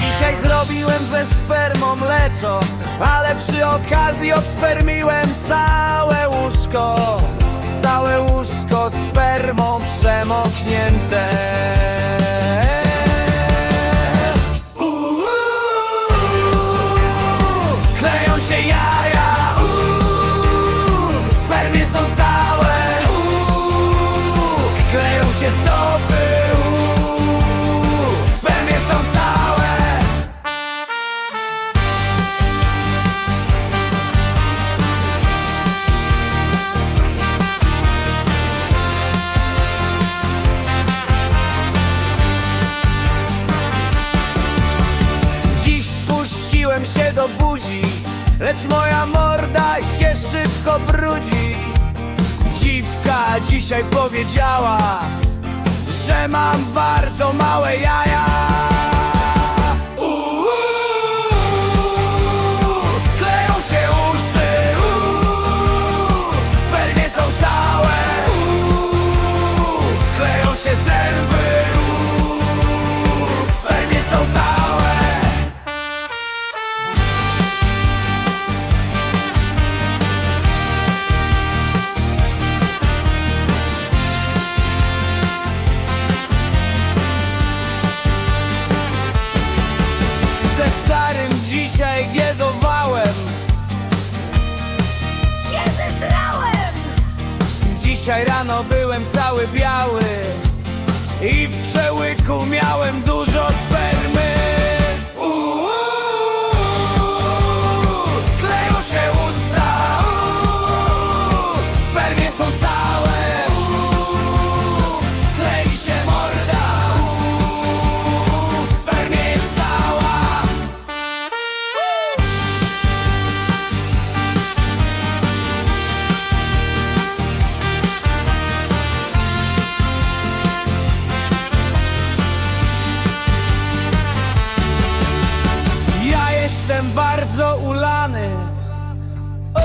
Dzisiaj zrobiłem ze spermą mleczo Ale przy okazji obspermiłem całe łóżko. Całe łóżko spermą przemoknięte się do buzi Lecz moja morda się szybko brudzi. Dziwka dzisiaj powiedziała Że mam bardzo małe jaja giedowałem się zesrałem! Dzisiaj rano byłem cały biały I w przełyku miałem dużo spermy Uuu,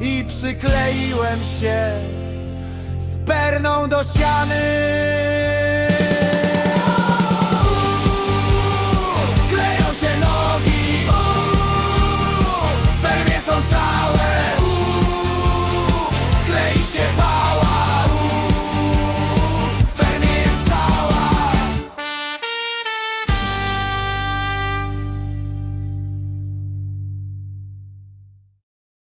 I przykleiłem się z perną do ściany